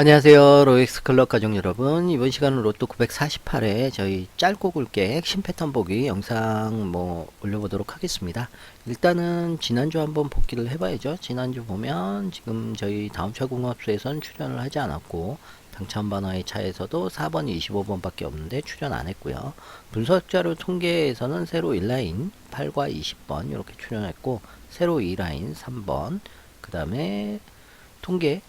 안녕하세요. 로엑스 클럽 가족 여러분. 이번 시간은 로또 948회 저희 짧고 굵게 핵심 패턴 보기 영상 뭐 올려보도록 하겠습니다. 일단은 지난주 한번 복귀를 해봐야죠. 지난주 보면 지금 저희 다음 차 공합수에선 출연을 하지 않았고 당첨 번호의 차에서도 4번, 25번 밖에 없는데 출연 안 했고요. 분석 자료 통계에서는 세로 1라인 8과 20번 이렇게 출연했고 세로 2라인 3번 그 다음에 통계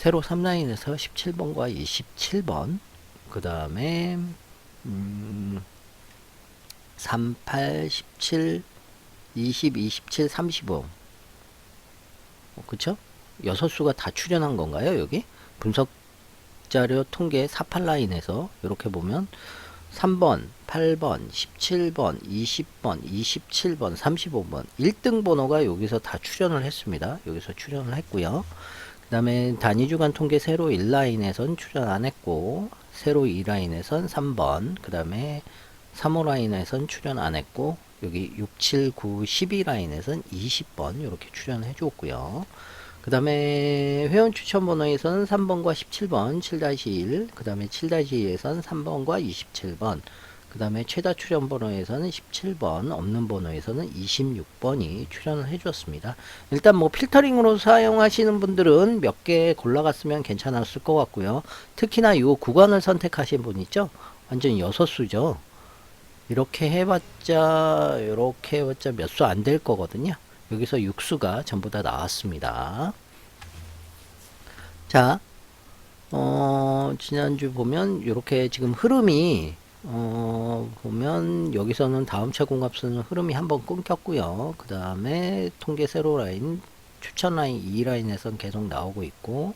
세로 3라인에서 17번과 27번 그 다음에 음, 38, 17, 20, 27, 35 어, 그쵸? 여섯 수가 다 출연한 건가요 여기? 분석 자료 통계 48라인에서 이렇게 보면 3번, 8번, 17번, 20번, 27번, 35번 1등 번호가 여기서 다 출연을 했습니다. 여기서 출연을 했고요. 그 다음에 단위 주간 통계 세로 1라인에선 출연 안 했고 세로 2라인에선 3번 그 다음에 3호 라인에선 출연 안 했고 여기 6, 7, 9, 12 라인에선 20번 이렇게 출연해 줬고요. 그 다음에 회원 추천 번호에서는 3번과 17번 7-1 그 다음에 7-2에선 3번과 27번 그 다음에 최다 출연 번호에서는 17번 없는 번호에서는 26번이 출연을 해주었습니다. 일단 뭐 필터링으로 사용하시는 분들은 몇 개 골라갔으면 괜찮았을 것 같고요. 특히나 이 구간을 선택하신 분 있죠? 완전 여섯 수죠? 이렇게 해봤자 이렇게 해봤자 몇 수 안 될 거거든요. 여기서 6수가 전부 다 나왔습니다. 자, 어, 지난주 보면 이렇게 지금 흐름이 어, 보면 여기서는 다음 차 공합수는 흐름이 한번 끊겼고요. 그 다음에 통계 세로 라인, 추천 라인 2 라인에선 계속 나오고 있고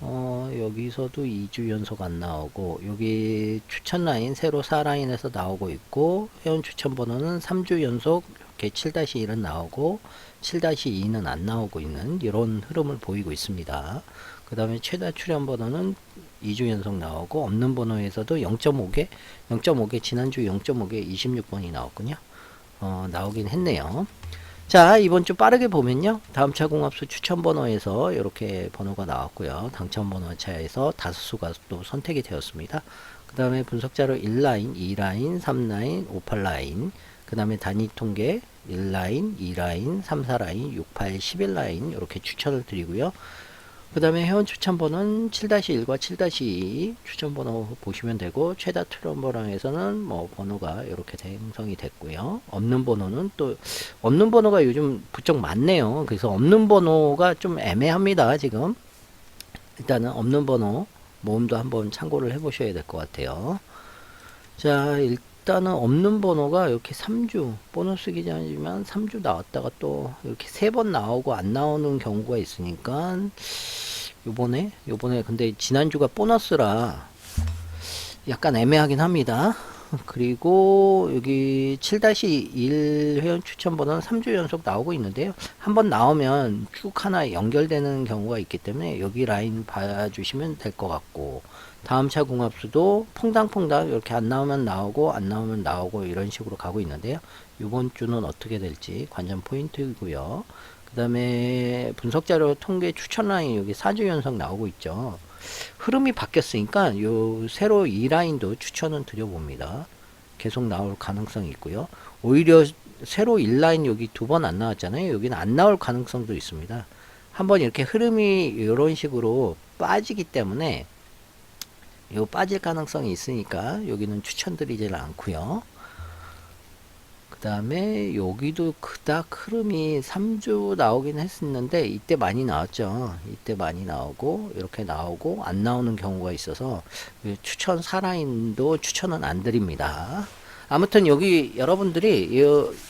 어, 여기서도 2주 연속 안 나오고 여기 추천 라인 세로 4 라인에서 나오고 있고 회원 추천 번호는 3주 연속 이렇게 7-1은 나오고 7-2는 안 나오고 있는 이런 흐름을 보이고 있습니다. 그 다음에 최다 출연 번호는 2주 연속 나오고 없는 번호에서도 0.5개 0.5개 지난주 0.5개 26번이 나왔군요. 어, 나오긴 했네요. 자 이번 주 빠르게 보면요 다음 차 공합수 추천 번호에서 이렇게 번호가 나왔고요 당첨 번호 차에서 다섯 수가 또 선택이 되었습니다 그 다음에 분석자로 1라인 2라인 3라인 58라인 그 다음에 단위 통계 1라인 2라인 3, 4라인 6, 8, 11라인 이렇게 추천을 드리고요 그 다음에 회원 추천번호는 7-1과 7-2 추천번호 보시면 되고 최다 트럼버랑에서는 뭐 번호가 이렇게 생성이 됐고요. 없는 번호는 또 없는 번호가 요즘 부쩍 많네요. 그래서 없는 번호가 좀 애매합니다 지금. 일단은 없는 번호 모음도 한번 참고를 해 보셔야 될 것 같아요. 자 일단 은 없는 번호가 이렇게 3주 보너스 기간이지만 3주 나왔다가 또 이렇게 세 번 나오고 안 나오는 경우가 있으니까 요번에 요번에 근데 지난주가 보너스라 약간 애매하긴 합니다. 그리고 여기 7-1 회원 추천 번호는 3주 연속 나오고 있는데요. 한번 나오면 쭉 하나 연결되는 경우가 있기 때문에 여기 라인 봐주시면 될 것 같고 다음 차 궁합수도 퐁당퐁당 이렇게 안 나오면 나오고 안 나오면 나오고 이런 식으로 가고 있는데요. 이번 주는 어떻게 될지 관전 포인트이고요. 그 다음에 분석자료 통계 추천 라인 여기 4주 연속 나오고 있죠. 흐름이 바뀌었으니까 요 세로 이 라인도 추천은 드려봅니다. 계속 나올 가능성이 있고요. 오히려 세로 1라인 여기 두 번 안 나왔잖아요. 여기는 안 나올 가능성도 있습니다. 한번 이렇게 흐름이 이런 식으로 빠지기 때문에 요 빠질 가능성이 있으니까 여기는 추천드리질 않고요. 그 다음에 여기도 그닥 흐름이 3주 나오긴 했었는데 이때 많이 나왔죠. 이때 많이 나오고 이렇게 나오고 안 나오는 경우가 있어서 추천 사라인도 추천은 안 드립니다. 아무튼 여기 여러분들이 이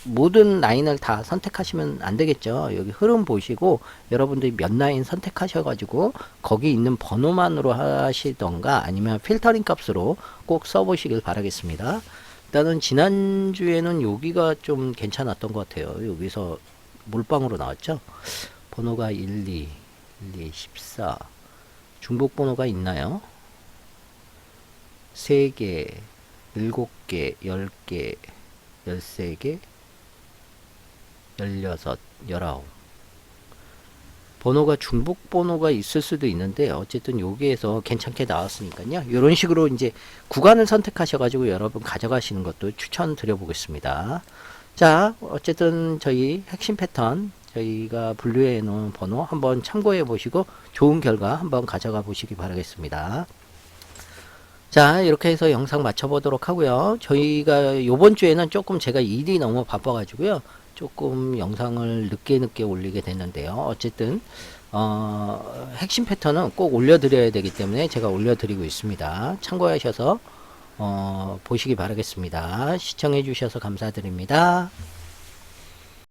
모든 라인을 다 선택하시면 안 되겠죠. 여기 흐름 보시고 여러분들이 몇 라인 선택하셔 가지고 거기 있는 번호만으로 하시던가 아니면 필터링 값으로 꼭 써보시길 바라겠습니다 일단은 지난주에는 여기가 좀 괜찮았던 것 같아요. 여기서 몰빵으로 나왔죠. 번호가 1, 2, 1, 2, 14. 중복 번호가 있나요? 3개, 7개, 10개, 13개, 16, 19. 번호가 중복 번호가 있을 수도 있는데 어쨌든 여기에서 괜찮게 나왔으니까요. 이런 식으로 이제 구간을 선택하셔가지고 여러분 가져가시는 것도 추천드려 보겠습니다. 자, 어쨌든 저희 핵심 패턴 저희가 분류해 놓은 번호 한번 참고해 보시고 좋은 결과 한번 가져가 보시기 바라겠습니다. 자, 이렇게 해서 영상 마쳐보도록 하고요. 저희가 요번 주에는 조금 제가 일이 너무 바빠가지고요. 조금 영상을 늦게 늦게 올리게 됐는데요. 어쨌든, 어, 핵심 패턴은 꼭 올려드려야 되기 때문에 제가 올려드리고 있습니다. 참고하셔서, 어, 보시기 바라겠습니다. 시청해주셔서 감사드립니다.